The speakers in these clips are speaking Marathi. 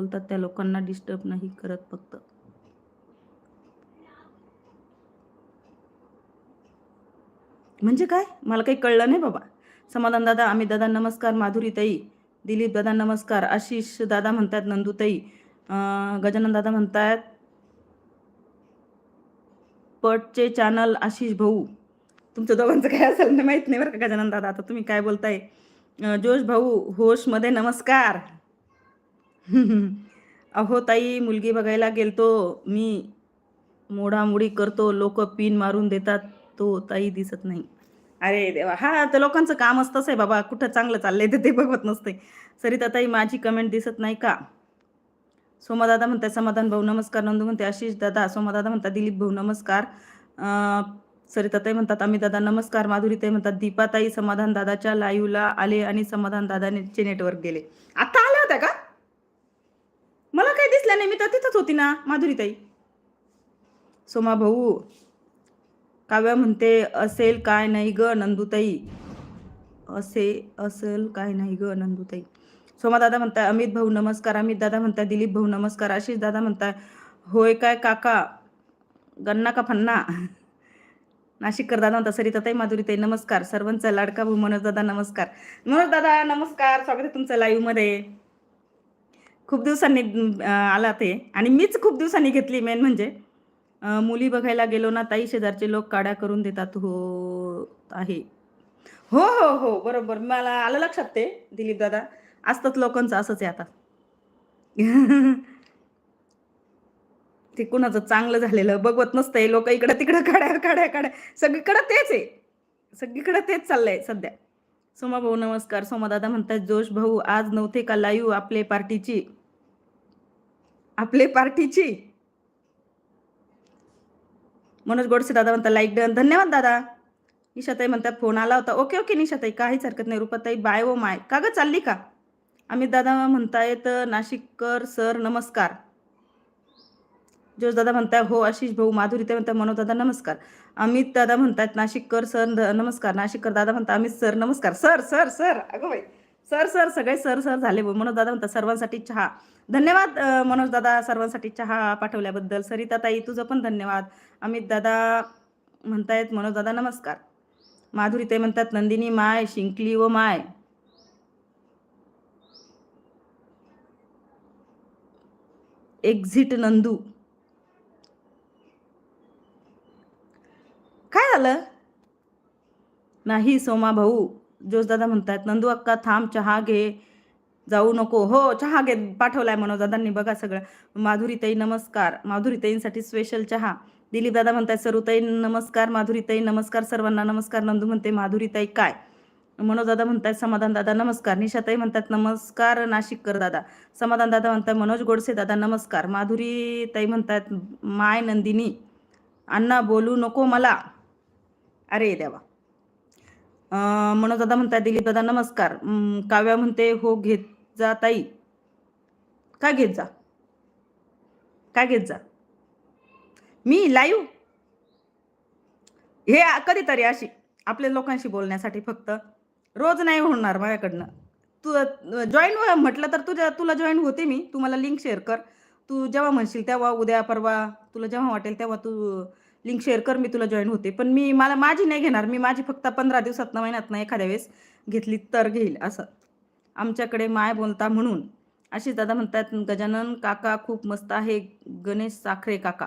बोलतात त्या लोकांना डिस्टर्ब नाही करत फक्त. म्हणजे काय? मला काही कळलं नाही बाबा. समाधान दादा आम्ही दादा नमस्कार माधुरी ताई दिलीप दादा नमस्कार आशिष दादा म्हणतात नंदुताई गजानन दादा म्हणतात पटचे चॅनल आशिष भाऊ. तुमच्या दोघांचं काय असेल ना माहीत नाही बरं का गजानन दादा. आता तुम्ही काय बोलताय? जोश भाऊ होशमध्ये नमस्कार. अहो ताई मुलगी बघायला गेलतो. मी मोडामोडी करतो. लोक पिन मारून देतात. तो ताई दिसत नाही. अरे देवा. हा तर लोकांचं काम असतंच आहे बाबा. कुठं चांगलं चाललंय तर ते बघत नसते. सरिता ताई माझी कमेंट दिसत नाही का? सोमादादा म्हणतात समाधान भाऊ नमस्कार. नंदू म्हणते आशिष दादा. सोमादादा म्हणतात दिलीप भाऊ नमस्कार. सरिताताई म्हणतात आम्ही दादा नमस्कार. माधुरीताई म्हणतात दीपाताई समाधान दादाच्या लाईव्हला आले आणि समाधान दादाचे नेटवर्क गेले. आता आल्या होत्या का? मला मी तर तिथंच होती ना माधुरीताई. सोमा भाऊ काव्या म्हणते असेल काय नाही ग नंदुताई. असे असेल काय नाही ग नंदुताई. सोमा दादा म्हणताय अमित भाऊ नमस्कार अमित दादा म्हणताय दिलीप भाऊ नमस्कार आशिष दादा म्हणताय होय काय काका? गन्ना का फन्ना? नाशिककर दादा म्हणता सरिताताई माधुरीताई नमस्कार. सर्वांचा लाडका भाऊ मनोज दादा नमस्कार. मनोज दादा नमस्कार. स्वागत आहे तुमचं live मध्ये. खूप दिवसांनी आला ते. आणि मीच खूप दिवसांनी घेतली मेन म्हणजे मुली बघायला गेलो ना ताई शेजारचे लोक काड्या करून देतात हो आहे. हो हो हो बरोबर. मला आलं लक्षात ते दिलीप दादा. असतात लोकांचं असंच आहे आता. ते कुणाचं चांगलं झालेलं बघवत नसतंय. लोक इकडं तिकडं काढ्या काढ्या काढ्या सगळीकडं तेच आहे. सगळीकडं तेच चाललंय सध्या. सोमा भाऊ नमस्कार. सोमा दादा म्हणतात जोश भाऊ आज नव्हते का लाईव्ह आपले पार्टीची? आपले पार्टीची. मनोज गोडसे दादा म्हणतात लाईक डन धन्यवाद दादा. निशाताई म्हणतात फोन आला होता. ओके ओके निशाताई. काहीच हरकत नाही. रुपाताई बाय ओ माय का ग चालली का? अमित दादा म्हणतायत नाशिककर सर नमस्कार. जोश दादा म्हणताय हो आशिष भाऊ माधुरीताई म्हणतात मनोज दादा नमस्कार. अमित दादा म्हणतात नाशिककर सर नमस्कार. नाशिककर दादा म्हणतात अमित सर नमस्कार. Sir sir sir. अगं बाई. सर सर सगळे सर सर झाले. भाऊ. मनोज दादा म्हणतात सर्वांसाठी चहा. धन्यवाद मनोज दादा सर्वांसाठी चहा पाठवल्याबद्दल. सरिता ताई तुझं पण धन्यवाद. अमित दादा म्हणतायत मनोज दादा नमस्कार. ते म्हणतात नंदिनी माय शिंकली व माय. एक्झिट नंदू. काय झालं? नाही सोमा भाऊ जोशदादा म्हणतायत नंदू अक्का थांब चहा घे. जाऊ नको. हो चहा घेत पाठवलाय मनोजदादांनी बघा सगळं. माधुरीताई नमस्कार. माधुरीताईंसाठी स्पेशल चहा. दिलीप दादा म्हणताय सरुताई नमस्कार. माधुरीताई नमस्कार सर्वांना. नमस्कार नंदू म्हणते माधुरीताई काय? मनोजादा दादा समाधान दादा नमस्कार. निशाताई म्हणतात नमस्कार. नाशिककर दादा. समाधान दादा म्हणतात मनोज गोडसे दादा नमस्कार. माधुरीताई म्हणतात माय नंदिनी. अण्णा बोलू नको मला. अरे देवा. मनोजादा मनोज म्हणतात दिलीप दादा नमस्कार. काव्या म्हणते हो घेत जा ताई. काय घेत जा? काय घेत जा? मी लाईव्ह हे कधीतरी अशी आपल्या लोकांशी बोलण्यासाठी फक्त. रोज नाही होणार माझ्याकडनं. तू जॉईन म्हटलं तर तुझ्या तुला जॉईन होते मी. तू मला लिंक शेअर कर. तू जेव्हा म्हणशील तेव्हा उद्या परवा तुला जेव्हा वाटेल तेव्हा तू लिंक शेअर कर मी तुला जॉईन होते. पण मी मला माझी नाही घेणार. मी माझी फक्त पंधरा दिवसात महिन्यात एखाद्या वेळेस घेतली तर घेईल असं. आमच्याकडे माय बोलता म्हणून. अशी दादा म्हणतात गजानन काका खूप मस्त आहे गणेश साखरे काका.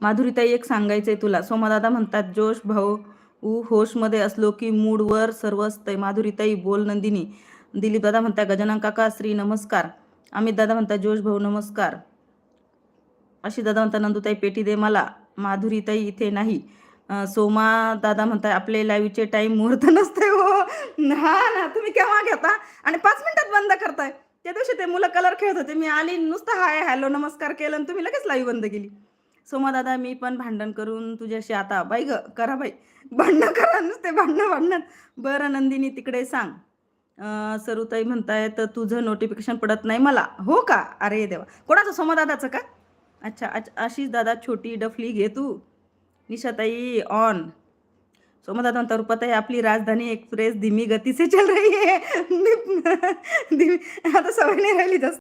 माधुरीताई एक सांगायचंय तुला. सोमादादा म्हणतात जोश भाऊ ऊ होशमध्ये असलो की मूडवर सर्व असतंय माधुरीताई बोल नंदिनी. दिलीप दादा म्हणतात गजानन काका श्री नमस्कार. अमित दादा म्हणतात जोश भाऊ नमस्कार. अशी दादा म्हणतात नंदुताई पेटी दे मला. माधुरीताई इथे नाही. सोमा दादा म्हणताय आपले लाईव्हचे टाइम मुहूर्त नसते हो. ना ना तुम्ही केव्हा घेता? आणि पाच मिनिटात बंद करताय. त्या दिवशी ते मुलं कलर खेळत होते. मी आली नुसतं हाय हॅलो नमस्कार केलं आणि तुम्ही लगेच लाईव्ह बंद केली. सोमा दादा मी पण भांडण करून तुझ्याशी आता बाई ग करा बाई. भांडणं करा नुसते भांडणं भांडण. बरं नंदिनी तिकडे सांग. सरुताई म्हणतायत तुझं नोटिफिकेशन पडत नाही मला. हो का? अरे देवा. कोणाचं? सोमा दादाचं का? अच्छा अच्छा आशिष दादा छोटी डफली घे तू. निशाताई ऑन सोमदादा म्हणता रुपाताई आपली राजधानी एक्सप्रेस धीमी गतीचे चल रही है. धीमी आता सवय नाही राहिली जास्त.